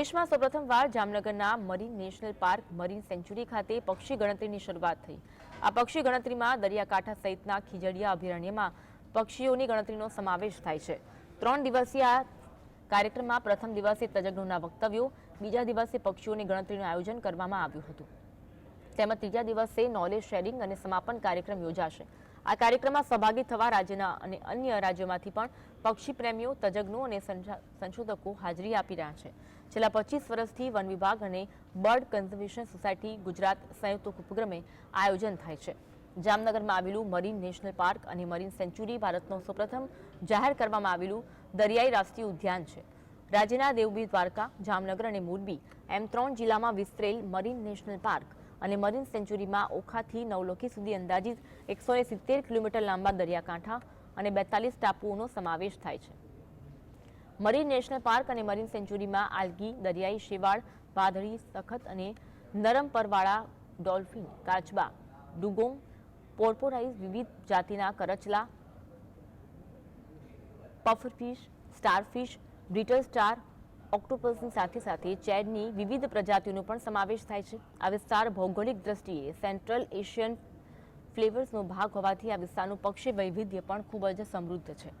દેશમાં સૌપ્રથમવાર જામનગરના marine national park, marine sanctuary ખાતે પક્ષી ગણતરીની શરૂઆત થઈ. આ પક્ષી ગણતરીમાં દરિયાકાંઠા સહિતના ખીજડીયા અભયારણ્યમાં પક્ષીઓની ગણતરીનો સમાવેશ થાય છે. ત્રણ દિવસીય આ કાર્યક્રમમાં પ્રથમ દિવસે તજજ્ઞોના વક્તવ્યો, બીજા દિવસે પક્ષીઓની ગણતરીનું આયોજન કરવામાં આવ્યું હતું. તેમજ ત્રીજા દિવસે નોલેજ શેરિંગ અને સમાપન કાર્યક્રમ યોજાશે. આ કાર્યક્રમમાં સહભાગી થવા રાજ્યના અને અન્ય રાજ્યોમાંથી પણ પક્ષી પ્રેમીઓ તજજ્ઞો અને સંશોધકો હાજરી આપી રહ્યા છે. છેલ્લા પચીસ વર્ષથી વન વિભાગ અને બર્ડ કન્ઝર્વેશન સોસાયટી ગુજરાત સંયુક્ત ઉપક્રમે આયોજન થાય છે. જામનગરમાં આવેલું મરીન નેશનલ પાર્ક અને મરીન સેન્ચ્યુરી ભારતનો સૌપ્રથમ જાહેર કરવામાં આવેલું દરિયાઈ રાષ્ટ્રીય ઉદ્યાન છે. રાજ્યના દેવબી દ્વારકા, જામનગર અને મોરબી એમ ત્રણ જિલ્લામાં વિસ્તરેલ મરીન નેશનલ પાર્ક અને મરીન સેન્ચુરીમાં ઓખાથી નવલોખી સુધી અંદાજિત એકસો સિત્તેર કિલોમીટર લાંબા દરિયાકાંઠા અને બેતાલીસ ટાપુઓનો સમાવેશ થાય છે. મરીન નેશનલ પાર્ક અને મરીન સેન્ચુરીમાં આલ્ગી, દરિયાઈ શેવાળ, વાદળી, સખત અને નરમ પરવાળા, ડોલ્ફિન, કાચબા, ડુગોંગ, પોર્પોરાઇઝ વિવિધ જાતિના કરચલા, પફરફિશ, સ્ટારફિશ, બ્રિટલ સ્ટાર ઓક્ટોપસની સાથે સાથે ચેડની વિવિધ પ્રજાતિઓનો પણ સમાવેશ થાય છે. આ વિસ્તાર ભૌગોલિક દ્રષ્ટિએ સેન્ટ્રલ એશિયન ફ્લેવર્સનો ભાગ હોવાથી આ વિસ્તારનું પક્ષી વૈવિધ્ય પણ ખૂબ જ સમૃદ્ધ છે.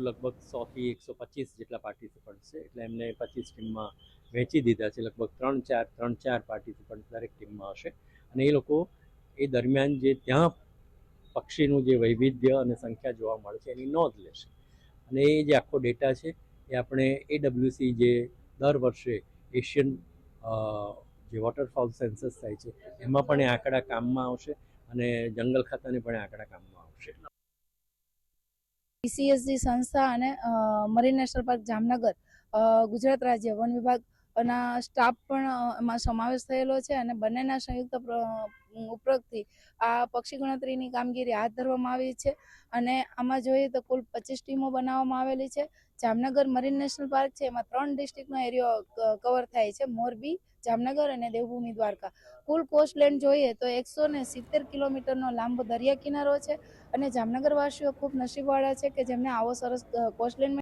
લગભગ સોથી એકસો પચીસ જેટલા પાર્ટિસિપન્ટ છે. એટલે એમને પચીસ ટીમમાં વહેંચી દીધા છે. લગભગ ત્રણ ચાર ત્રણ ચાર પાર્ટિસિપન્ટ દરેક ટીમમાં હશે. અને એ લોકો એ દરમિયાન જે ત્યાં પક્ષીનું જે વૈવિધ્ય અને સંખ્યા જોવા મળે છે, એની નોંધ લેશે અને એ જે આખો ડેટા છે, એ આપણે એડબ્લ્યુસી જે દર વર્ષે એશિયન જે વોટરફોલ સેન્સસ થાય છે, એમાં પણ એ આંકડા કામમાં આવશે અને જંગલ ખાતાને પણ આંકડા કામમાં આવશે. બીસીએસજી સંસ્થા અને marine national park Jamnagar Gujarat રાજ્ય વન વિભાગના સ્ટાફ પણ એમાં સમાવેશ થયેલો છે અને બંનેના સંયુક્ત ઉપરોગથી આ પક્ષી ગણતરીની કામગીરી હાથ ધરવામાં આવી છે. અને આમાં જોઈએ તો કુલ પચીસ ટીમો બનાવવામાં આવેલી છે. જામનગર મરીન નેશનલ પાર્ક છે, એમાં ત્રણ ડિસ્ટ્રિક્ટનો એરિયો કવર થાય છે. મોરબી, જામનગર અને દેવભૂમિ દ્વારકા. કુલ કોસ્ટલેન્ડ જોઈએ તો એકસો ને સિત્તેર કિલોમીટરનો લાંબો દરિયા કિનારો છે. અને જામનગરવાસીઓ ખૂબ નસીબવાળા છે કે જેમને આવો સરસ કોસ્ટલેન્ડ